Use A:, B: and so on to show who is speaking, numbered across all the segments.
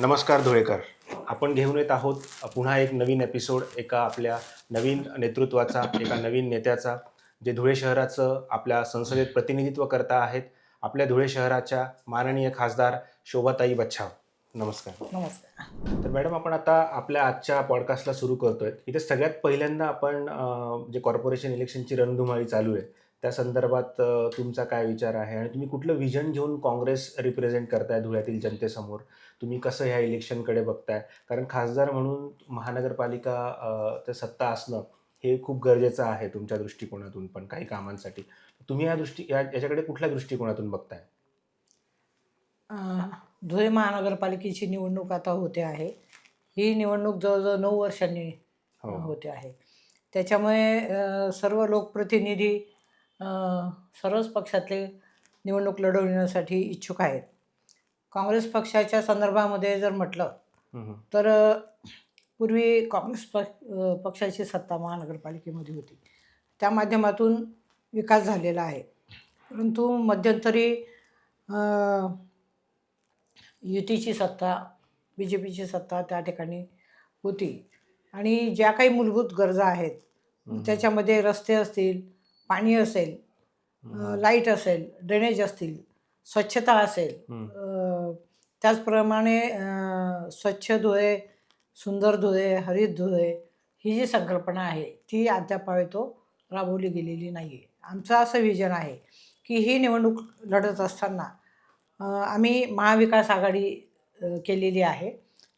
A: नमस्कार धुळेकर. आपण घेऊन येत आहोत पुन्हा एक नवीन एपिसोड एका आपल्या नवीन नेतृत्वाचा एका नवीन नेत्याचा जे धुळे शहराचं आपल्या संसदेत प्रतिनिधित्व करता आहेत आपल्या धुळे शहराच्या माननीय खासदार शोभाताई बच्छाव. नमस्कार.
B: नमस्कार.
A: तर मॅडम आपण आता आपल्या आजच्या पॉडकास्टला सुरू करतोय. इथे सगळ्यात पहिल्यांदा आपण जे कॉर्पोरेशन इलेक्शनची रणधुमाळी चालू आहे त्या संदर्भात तुमचा काय विचार आहे आणि तुम्ही कुठलं विजन घेऊन काँग्रेस रिप्रेझेंट करताय धुळ्यातील जनतेसमोर? तुम्ही कसं ह्या इलेक्शनकडे बघताय? कारण खासदार म्हणून महानगरपालिका ते सत्ता असणं हे खूप गरजेचं आहे तुमच्या दृष्टिकोनातून पण काही कामांसाठी. तुम्ही या दृष्टी या याच्याकडे कुठल्या दृष्टिकोनातून बघताय?
B: धुळे महानगरपालिकेची निवडणूक आता होते आहे. ही निवडणूक जवळजवळ नऊ वर्षांनी
A: हो.
B: होते आहे. त्याच्यामुळे सर्व लोकप्रतिनिधी सर्वच पक्षातले निवडणूक लढवण्यासाठी इच्छुक आहेत काँग्रेस पक्षाच्या संदर्भामध्ये जर म्हटलं. तर पूर्वी काँग्रेस पक्ष पक्षाची सत्ता महानगरपालिकेमध्ये होती त्या माध्यमातून विकास झालेला आहे परंतु मध्यंतरी युतीची सत्ता बी जे पीची सत्ता त्या ठिकाणी होती आणि ज्या काही मूलभूत गरजा आहेत. त्याच्यामध्ये रस्ते असतील पाणी असेल. लाइट असेल ड्रेनेज असतील स्वच्छता असेल त्याचप्रमाणे स्वच्छ धुळे सुंदर धुळे हरित धुळे ही जी संकल्पना आहे ती अद्याप तो राबवली गेलेली नाही आहे आमचं असं विजन आहे की ही निवडणूक लढत असताना आम्ही महाविकास आघाडी केलेली आहे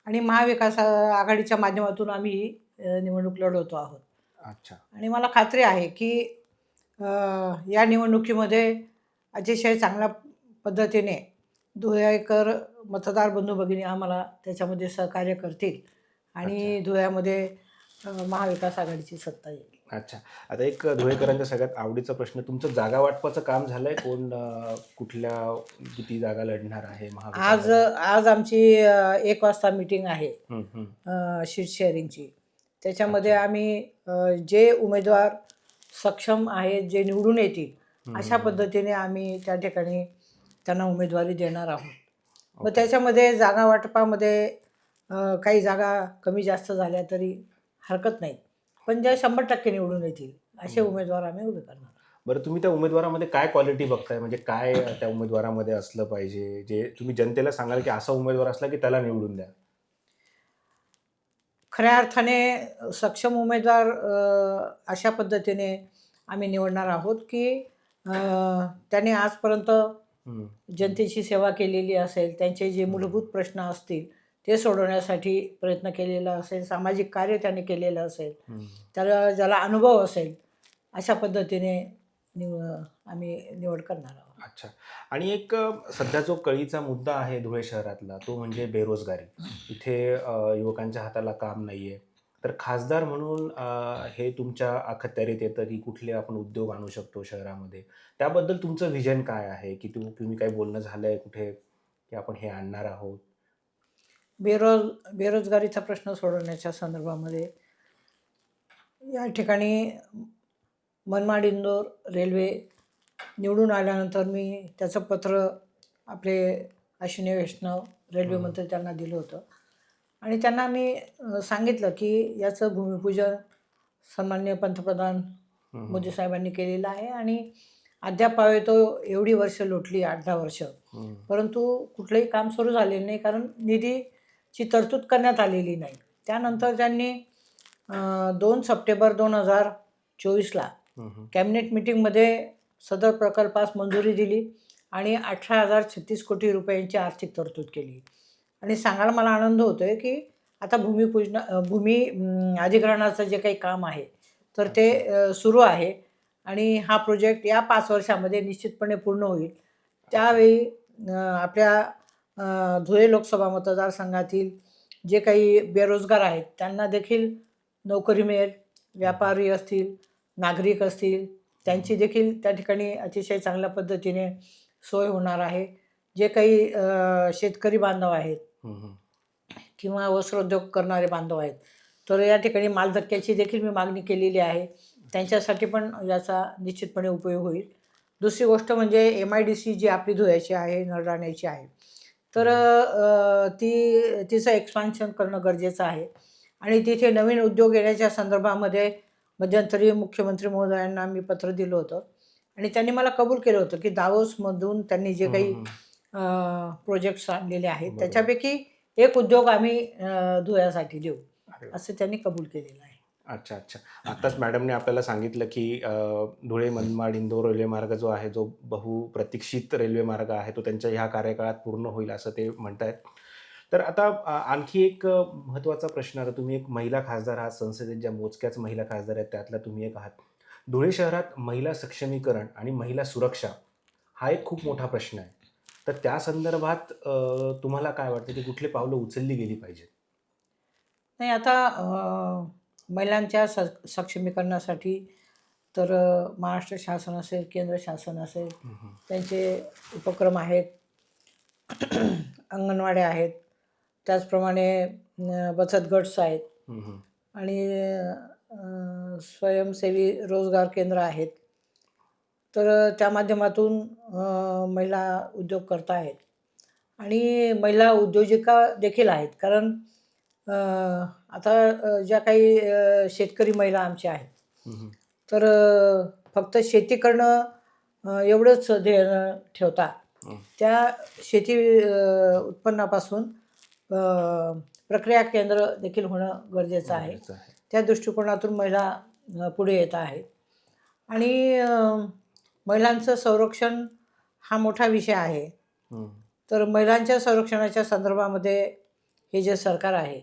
B: आणि महाविकास आघाडीच्या माध्यमातून आम्ही ही निवडणूक लढवतो आहोत.
A: अच्छा.
B: आणि मला खात्री आहे की या निवडणुकीमध्ये अतिशय चांगल्या पद्धतीने धुळेकर मतदार बंधू भगिनी आम्हाला त्याच्यामध्ये सहकार्य करतील आणि धुळ्यामध्ये महाविकास आघाडीची सत्ता येईल.
A: अच्छा. आता एक धुळेकरांच्या सगळ्यात आवडीचा प्रश्न तुमचं जागा वाटपाचं काम झालंय? कोण कुठल्या किती जागा लढणार आहे
B: आज? आज आमची एक वाजता मीटिंग आहे शीट शेअरिंगची त्याच्यामध्ये आम्ही जे उमेदवार सक्षम आहेत जे निवडून येतील अशा. पद्धतीने आम्ही त्या ठिकाणी त्यांना उमेदवारी देणार आहोत मग. त्याच्यामध्ये जागा वाटपामध्ये काही जागा कमी जास्त झाल्या तरी हरकत नाही पण ज्या शंभर टक्के निवडून येतील असे. उमेदवार आम्ही उभे करणार
A: बरं तुम्ही त्या उमेदवारामध्ये काय क्वालिटी बघताय म्हणजे काय त्या उमेदवारामध्ये असलं पाहिजे जे तुम्ही जनतेला सांगाल की असा उमेदवार असला की त्याला निवडून द्या
B: खऱ्या अर्थाने सक्षम उमेदवार अशा पद्धतीने आम्ही निवडणार आहोत की त्याने आजपर्यंत जनतेची सेवा केलेली असेल त्यांचे जे मूलभूत प्रश्न असतील ते सोडवण्यासाठी प्रयत्न केलेला असेल सामाजिक कार्य त्याने केलेलं असेल. त्याला ज्याला अनुभव असेल अशा पद्धतीने निव आम्ही निवड करणार आहोत.
A: अच्छा. आणि एक सध्या जो कळीचा मुद्दा आहे धुळे शहरातला तो म्हणजे बेरोजगारी. इथे युवकांच्या हाताला काम नाहीये. तर खासदार म्हणून हे तुमच्या अखत्यारीत येतं की कुठले आपण उद्योग आणू शकतो शहरामध्ये. त्याबद्दल तुमचं विजन काय आहे? की तू तुम्ही काही बोलणं झालंय कुठे की आपण हे आणणार आहोत?
B: बेरोज बेरोजगारीचा प्रश्न सोडवण्याच्या संदर्भामध्ये या ठिकाणी मनमाड इंदोर रेल्वे निवडून आल्यानंतर मी त्याचं पत्र आपले अश्विनी वैष्णव रेल्वे. मंत्री त्यांना दिलं होतं. आणि त्यांना मी सांगितलं की याचं भूमिपूजन सन्माननीय पंतप्रधान मोदी साहेबांनी केलेलं आहे आणि अद्याप तो एवढी वर्ष लोटली आठ दहा वर्ष. परंतु कुठलंही काम सुरू झालेलं नाही कारण निधीची तरतूद करण्यात आलेली नाही. त्यानंतर त्यांनी दोन सप्टेंबर दोन हजार चोवीसला कॅबिनेट मिटिंगमध्ये सदर प्रकल्पास मंजुरी दिली आणि अठरा हजार छत्तीस कोटी रुपयांची आर्थिक तरतूद केली. आणि सांगायला मला आनंद होतो आहे की आता भूमिपूजन भूमी अधिग्रहणाचं जे काही काम आहे तर ते सुरू आहे. आणि हा प्रोजेक्ट या पाच वर्षामध्ये निश्चितपणे पूर्ण होईल. त्यावेळी आपल्या धुळे लोकसभा मतदारसंघातील जे काही बेरोजगार आहेत त्यांना देखील नोकरी मिळेल व्यापारी असतील नागरिक असतील त्यांची देखील त्या ठिकाणी अतिशय चांगल्या पद्धतीने सोय होणार आहे. जे काही शेतकरी बांधव आहेत किंवा वस्त्रोद्योग करणारे बांधव आहेत तर या ठिकाणी मालधक्क्याची देखील मी मागणी केलेली आहे. त्यांच्यासाठी पण याचा निश्चितपणे उपयोग होईल. दुसरी गोष्ट म्हणजे एम आय डी सी जी आपली धुळ्याची आहे नळराण्याची आहे तर ती तिचं एक्सपान्शन करणं गरजेचं आहे. आणि तिथे नवीन उद्योग येण्याच्या संदर्भामध्ये मध्यंतरी मुख्यमंत्री महोदयांना मी पत्र दिलं होतं आणि त्यांनी मला कबूल केलं होतं की दावोसमधून त्यांनी जे काही. प्रोजेक्ट्स आणलेले आहेत. त्याच्यापैकी एक उद्योग आम्ही धुळ्यासाठी देऊ. असं त्यांनी कबूल केलेलं आहे
A: अच्छा अच्छा आताच मॅडमने आपल्याला सांगितलं की धुळे मनमाड इंदोर रेल्वे मार्ग जो आहे जो बहुप्रतीक्षित रेल्वे मार्ग आहे तो त्यांच्या ह्या कार्यकाळात पूर्ण होईल असं ते म्हणतायत तर आता आणखी एक महत्त्वाचा प्रश्न आता तुम्ही एक महिला खासदार आहात संसदेत ज्या मोजक्याच महिला खासदार आहेत त्यातल्या तुम्ही एक आहात. धुळे शहरात महिला सक्षमीकरण आणि महिला सुरक्षा हा एक खूप मोठा प्रश्न आहे. तर त्या संदर्भात तुम्हाला काय वाटतं की कुठली पावलं उचलली गेली पाहिजेत?
B: नाही आता महिलांच्या स सक्षमीकरणासाठी तर महाराष्ट्र शासन असेल केंद्र शासन असेल त्यांचे उपक्रम आहेत अंगणवाड्या आहेत त्याचप्रमाणे बचत गट्स आहेत. आणि स्वयंसेवी रोजगार केंद्र आहेत तर त्या माध्यमातून महिला उद्योग करता आहेत आणि महिला उद्योजिका देखील आहेत कारण आता ज्या काही शेतकरी महिला आमच्या आहेत. तर फक्त शेती करणं एवढंच ध्येय ठेवता. त्या शेती उत्पन्नापासून प्रक्रिया केंद्र देखील होणं गरजेचं आहे. त्या दृष्टिकोनातून महिला पुढे येत आहेत आणि महिलांचं संरक्षण हा मोठा विषय आहे तर महिलांच्या संरक्षणाच्या संदर्भामध्ये हे जे सरकार आहे.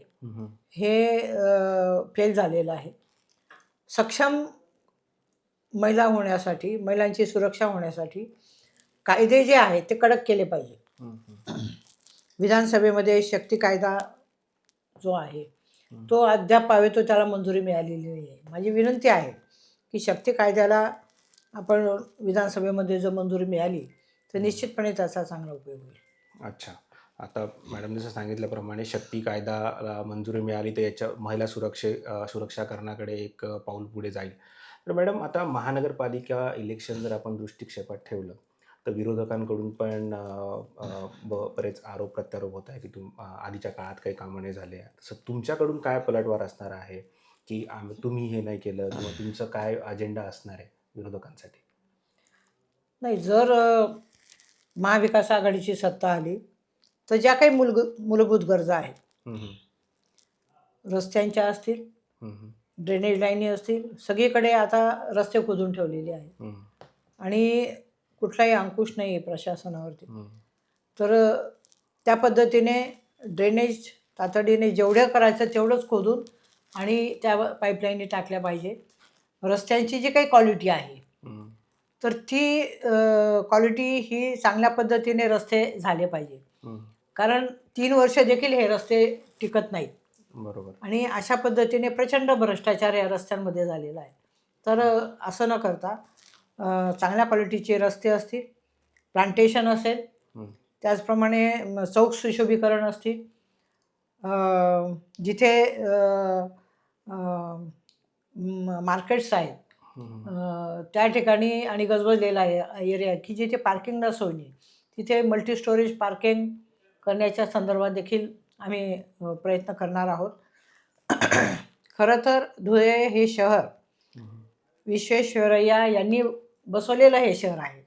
B: हे फेल झालेलं आहे सक्षम महिला होण्यासाठी महिलांची सुरक्षा होण्यासाठी कायदे जे आहेत ते कडक केले पाहिजे. विधानसभेमध्ये शक्ती कायदा जो आहे तो अद्याप पावे तो त्याला मंजुरी मिळालेली नाही आहे माझी विनंती आहे की शक्ती कायद्याला आपण विधानसभेमध्ये जर मंजुरी मिळाली तर निश्चितपणे त्याचा चांगला उपयोग होईल.
A: अच्छा. आता मॅडम जसं सांगितल्याप्रमाणे शक्ती कायदाला मंजुरी मिळाली तर याच्या महिला सुरक्षे सुरक्षा करण्याकडे एक पाऊल पुढे जाईल. तर मॅडम आता महानगरपालिका इलेक्शन जर आपण दृष्टिक्षेपात ठेवलं तर विरोधकांकडून पण बरेच आरोप प्रत्यारोप होत आहे की तुम आधीच्या काळात काही कामं नाही झाले. तसं तुमच्याकडून काय पलटवार असणार आहे की आम तुम्ही हे नाही केलं किंवा तुमचं काय अजेंडा असणार आहे विरोधकांसाठी?
B: नाही जर महाविकास आघाडीची सत्ता आली तर ज्या काही मूलग मूलभूत गरजा आहेत. रस्त्यांच्या असतील ड्रेनेज लाईनी असतील सगळीकडे आता रस्ते खोदून ठेवलेले आहेत. आणि कुठलाही अंकुश नाही आहे प्रशासनावरती. तर त्या पद्धतीने ड्रेनेज तातडीने जेवढं करायचं तेवढंच खोदून आणि त्या पाईपलाईनी टाकल्या पाहिजे. रस्त्यांची जी काही क्वालिटी आहे तर ती क्वालिटी ही चांगल्या पद्धतीने रस्ते झाले पाहिजे. कारण तीन वर्ष देखील हे रस्ते टिकत नाहीत.
A: बरोबर.
B: आणि अशा पद्धतीने प्रचंड भ्रष्टाचार या रस्त्यांमध्ये झालेला आहे. तर असं न करता चांगल्या क्वालिटीचे रस्ते असतील प्लांटेशन असेल. त्याचप्रमाणे चौक सुशोभीकरण असतील जिथे मार्केट्स आहेत त्या ठिकाणी आणि गजबजलेला एरिया की जिथे पार्किंगला सोय नाही तिथे मल्टी स्टोरेज पार्किंग करण्याच्या संदर्भात देखील आम्ही प्रयत्न करणार आहोत खरं तर धुळे हे शहर. विश्वेश्वरय्या यांनी बसवलेलं हे शहर आहे.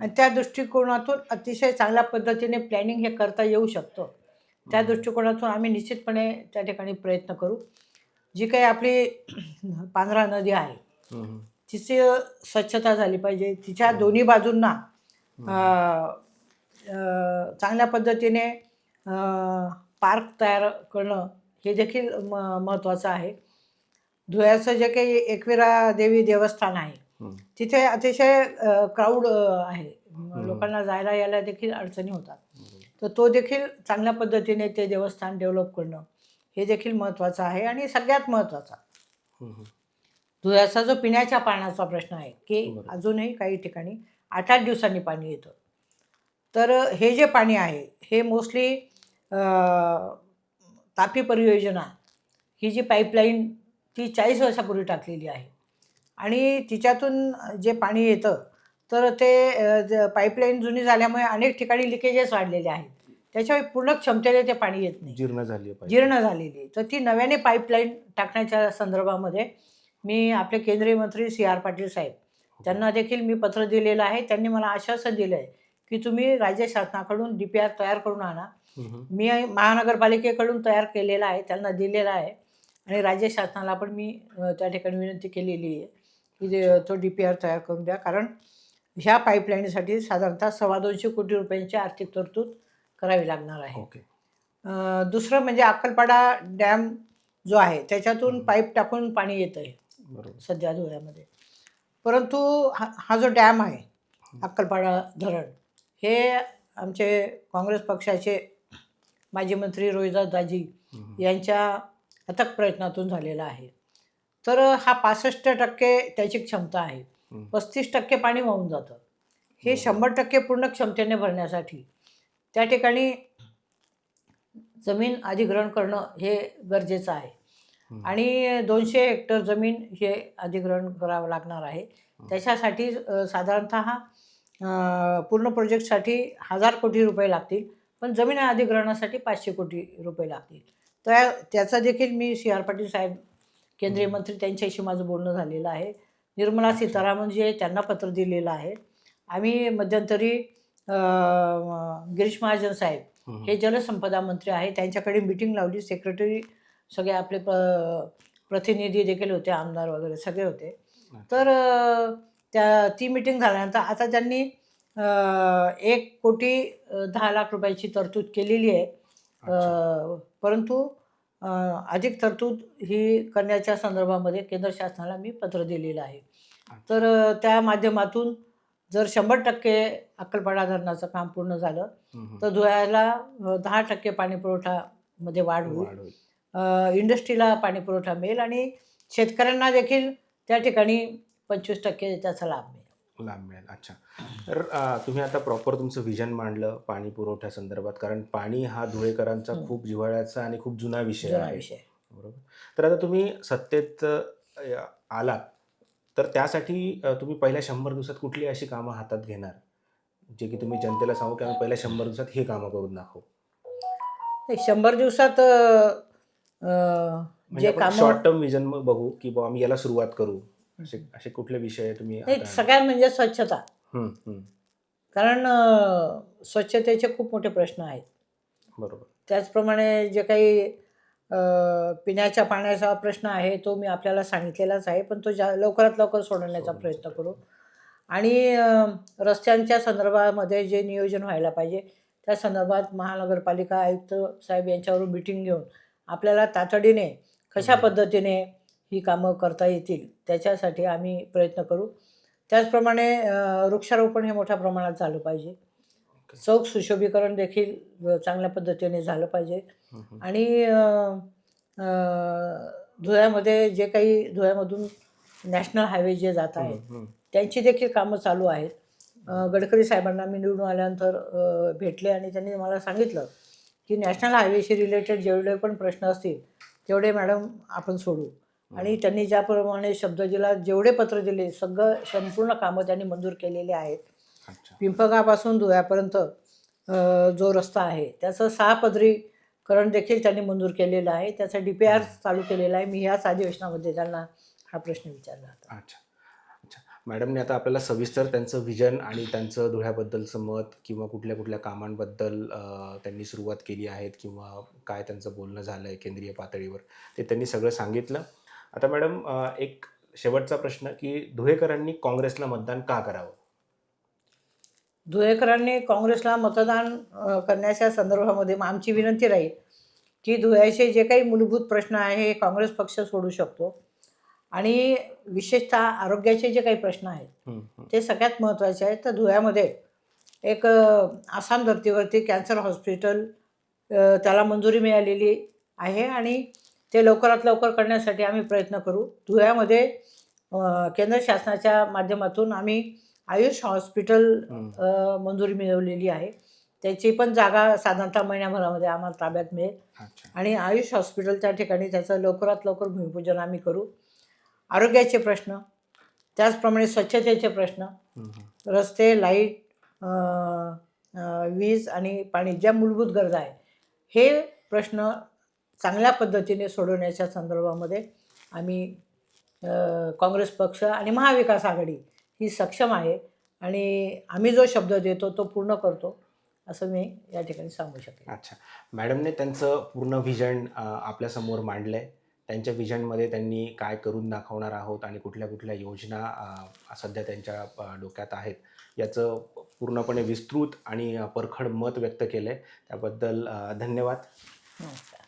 B: आणि त्या दृष्टिकोनातून अतिशय चांगल्या पद्धतीने प्लॅनिंग हे करता येऊ शकतं. त्या दृष्टिकोनातून आम्ही निश्चितपणे त्या ठिकाणी प्रयत्न करू. जी काही आपली पांढरा नदी आहे तिची स्वच्छता झाली पाहिजे. तिच्या दोन्ही बाजूंना चांगल्या पद्धतीने पार्क तयार करणं हे देखील म महत्त्वाचं आहे. धुळ्याचं जे काही एकविरा देवी देवस्थान आहे. तिथे अतिशय क्राऊड आहे. लोकांना जायला यायला देखील अडचणी होतात. तर तो देखील चांगल्या पद्धतीने ते देवस्थान डेव्हलप करणं हे देखील महत्त्वाचं आहे आणि सगळ्यात महत्त्वाचा. धुळ्याचा जो पिण्याच्या पाण्याचा प्रश्न आहे की. अजूनही काही ठिकाणी आठ आठ दिवसांनी पाणी येतं. तर हे जे पाणी आहे हे मोस्टली तापी परियोजना ही जी पाईपलाईन ती चाळीस वर्षापूर्वी टाकलेली आहे. आणि तिच्यातून जे पाणी येतं तर ते पाईपलाईन जुनी झाल्यामुळे अनेक ठिकाणी लिकेजेस वाढलेले आहेत. त्याच्यावर पूर्ण क्षमतेने ते पाणी येत नाही.
A: जीर्ण झाली
B: जीर्ण झालेली तर ती नव्याने पाईपलाईन टाकण्याच्या संदर्भामध्ये मी आपले केंद्रीय मंत्री सी आर पाटील साहेब त्यांना देखील मी पत्र दिलेलं आहे. त्यांनी मला आश्वासन दिलं आहे की तुम्ही राज्य शासनाकडून डी पी आर तयार करून आणा. मी महानगरपालिकेकडून तयार केलेला आहे. त्यांना दिलेला आहे. आणि राज्य शासनाला पण मी त्या ठिकाणी विनंती केलेली आहे. की जे- तो डी पी आर तयार करून द्या. कारण ह्या पाईपलाईनसाठी साधारणतः सव्वा दोनशे कोटी रुपयांची आर्थिक तरतूद करावी लागणार आहे.
A: ओके.
B: दुसरं म्हणजे अक्कलपाडा डॅम जो आहे त्याच्यातून. पाईप टाकून पाणी येतं आहे सध्या धुळ्यामध्ये. परंतु हा हा जो डॅम आहे अक्कलपाडा धरण हे आमचे काँग्रेस पक्षाचे माजी मंत्री रोहिदास दाजी. यांच्या अथक प्रयत्नातून झालेला आहे. तर हा पासष्ट टक्के त्याची क्षमता आहे. पस्तीस टक्के पाणी वाहून जातं हे. शंभर टक्के पूर्ण क्षमतेने भरण्यासाठी त्या ठिकाणी जमीन अधिग्रहण करणं हे गरजेचं आहे. आणि दोनशे हेक्टर जमीन हे अधिग्रहण करावं लागणार आहे त्याच्यासाठी साधारणतः पूर्ण प्रोजेक्टसाठी हजार कोटी रुपये लागतील पण जमीन अधिग्रहणासाठी पाचशे कोटी रुपये लागतील तर त्याचा देखील मी सी आर पाटील साहेब केंद्रीय. मंत्री त्यांच्याशी माझं बोलणं झालेलं आहे. निर्मला सीतारामन जे त्यांना पत्र दिलेलं आहे. आम्ही मध्यंतरी गिरीश महाजन साहेब. हे जलसंपदा मंत्री आहे त्यांच्याकडे मिटिंग लावली. सेक्रेटरी सगळे आपले प प्रतिनिधी देखील होते आमदार वगैरे सगळे होते. तर त्या ती मिटिंग झाल्यानंतर आता त्यांनी एक कोटी दहा लाख रुपयाची तरतूद केलेली आहे. परंतु अधिक तरतूद ही करण्याच्या संदर्भामध्ये केंद्र शासनाला मी पत्र दिलेलं आहे तर त्या माध्यमातून जर शंभर टक्के अक्कलपाडा धरणाचं काम पूर्ण झालं. तर धुळ्याला दहा टक्के पाणी पुरवठामध्ये वाढ होईल
A: वाढ होईल.
B: अ, इंडस्ट्रीला पाणी पुरवठा मिळेल आणि शेतकऱ्यांना देखील त्या ठिकाणी पंचवीस टक्के त्याचा लाभ मिळेल
A: लांब मिळेल. अच्छा. तर तुम्ही आता प्रॉपर तुमचं विजन मांडलं पाणी पुरवठ्या संदर्भात कारण पाणी हा धुळेकरांचा. खूप जिव्हाळ्याचा आणि खूप जुना विषय आहे.
B: विषय.
A: बरोबर. तर आता तुम्ही सत्तेत आलात. तर त्यासाठी तुम्ही पहिल्या शंभर दिवसात कुठली अशी कामं हातात घेणार? जे की तुम्ही जनतेला सांगू की आम्ही पहिल्या शंभर दिवसात हे कामं करून दाखवू.
B: शंभर दिवसात
A: म्हणजे
B: जे काम
A: शॉर्ट टर्म विजन मग बघू की आम्ही याला सुरुवात करू. असे असे कुठले विषय तुम्ही
B: नाही? सगळ्यात म्हणजे स्वच्छता
A: हम्म, हम्म.
B: कारण अ, स्वच्छतेचे खूप मोठे प्रश्न आहेत
A: बरोबर
B: त्याचप्रमाणे जे काही अ, पिण्याच्या पाण्याचा प्रश्न आहे तो मी आपल्याला सांगितलेलाच आहे पण तो जा लवकरात लवकर सोडवण्याचा प्रयत्न करू आणि अ, रस्त्यांच्या संदर्भामध्ये जे नियोजन व्हायला पाहिजे त्या संदर्भात महानगरपालिका आयुक्त साहेब यांच्यावरून मिटिंग घेऊन आपल्याला तातडीने कशा. पद्धतीने ही कामं करता येतील त्याच्यासाठी आम्ही प्रयत्न करू. त्याचप्रमाणे वृक्षारोपण हे मोठ्या प्रमाणात झालं पाहिजे. चौक सुशोभीकरण देखील चांगल्या पद्धतीने झालं पाहिजे. आणि धुळ्यामध्ये जे काही धुळ्यामधून नॅशनल हायवे जे जात आहेत. त्यांची देखील कामं चालू आहेत. गडकरी साहेबांना मी निवडून आल्यानंतर भेटले आणि त्यांनी मला सांगितलं की नॅशनल हायवेशी रिलेटेड जेवढे पण प्रश्न असतील तेवढे मॅडम आपण सोडू. आणि त्यांनी ज्याप्रमाणे शब्द दिला जेवढे पत्र दिले सगळं संपूर्ण कामं त्यांनी मंजूर केलेली आहेत. पिंपगापासून धुळ्यापर्यंत जो रस्ता आहे त्याचं सहा पदरीकरण देखील त्यांनी मंजूर केलेलं आहे. त्याचा डी पी आर चालू केलेला आहे. मी ह्याच अधिवेशनामध्ये त्यांना हा प्रश्न विचारला होता.
A: अच्छा. अच्छा. मॅडमने आता आपल्याला सविस्तर त्यांचं विजन आणि त्यांचं धुळ्याबद्दलचं मत किंवा कुठल्या कुठल्या कामांबद्दल त्यांनी सुरुवात केली आहेत किंवा काय त्यांचं बोलणं झालं आहे केंद्रीय पातळीवर ते त्यांनी सगळं सांगितलं. आता मॅडम एक शेवटचा प्रश्न की धुळेकरांनी काँग्रेसला मतदान का करावं?
B: धुळेकरांनी काँग्रेसला मतदान करण्याच्या संदर्भामध्ये मग आमची विनंती राहील की धुळ्याचे जे काही मूलभूत प्रश्न आहे हे काँग्रेस पक्ष सोडू शकतो. आणि विशेषतः आरोग्याचे जे काही प्रश्न आहेत. ते सगळ्यात महत्त्वाचे आहेत. तर धुळ्यामध्ये एक आसाम धर्तीवरती कॅन्सर हॉस्पिटल त्याला मंजुरी मिळालेली आहे आणि ते लवकरात लवकर करण्यासाठी आम्ही प्रयत्न करू. धुळ्यामध्ये केंद्र शासनाच्या माध्यमातून आम्ही आयुष हॉस्पिटल मंजुरी मिळवलेली आहे. त्याची पण जागा साधारणतः महिन्याभरामध्ये आम्हाला ताब्यात मिळेल. आणि आयुष हॉस्पिटल त्या ठिकाणी त्याचं लवकरात लवकर भूमिपूजन आम्ही करू. आरोग्याचे प्रश्न त्याचप्रमाणे स्वच्छतेचे प्रश्न. रस्ते लाइट वीज आणि पाणी ज्या मूलभूत गरजा आहे हे प्रश्न चांगल्या पद्धतीने सोडवण्याच्या संदर्भामध्ये आम्ही काँग्रेस पक्ष आणि महाविकास आघाडी ही सक्षम आहे आणि आम्ही जो शब्द देतो तो पूर्ण करतो असं मी या ठिकाणी सांगू शकेन.
A: अच्छा. मॅडमने त्यांचं पूर्ण व्हिजन आपल्यासमोर मांडलं आहे त्यांच्या व्हिजनमध्ये त्यांनी काय करून दाखवणार आहोत आणि कुठल्या कुठल्या योजना सध्या त्यांच्या डोक्यात आहेत याचं पूर्णपणे विस्तृत आणि परखड मत व्यक्त केलं आहे त्याबद्दल धन्यवाद.
B: नमस्कार.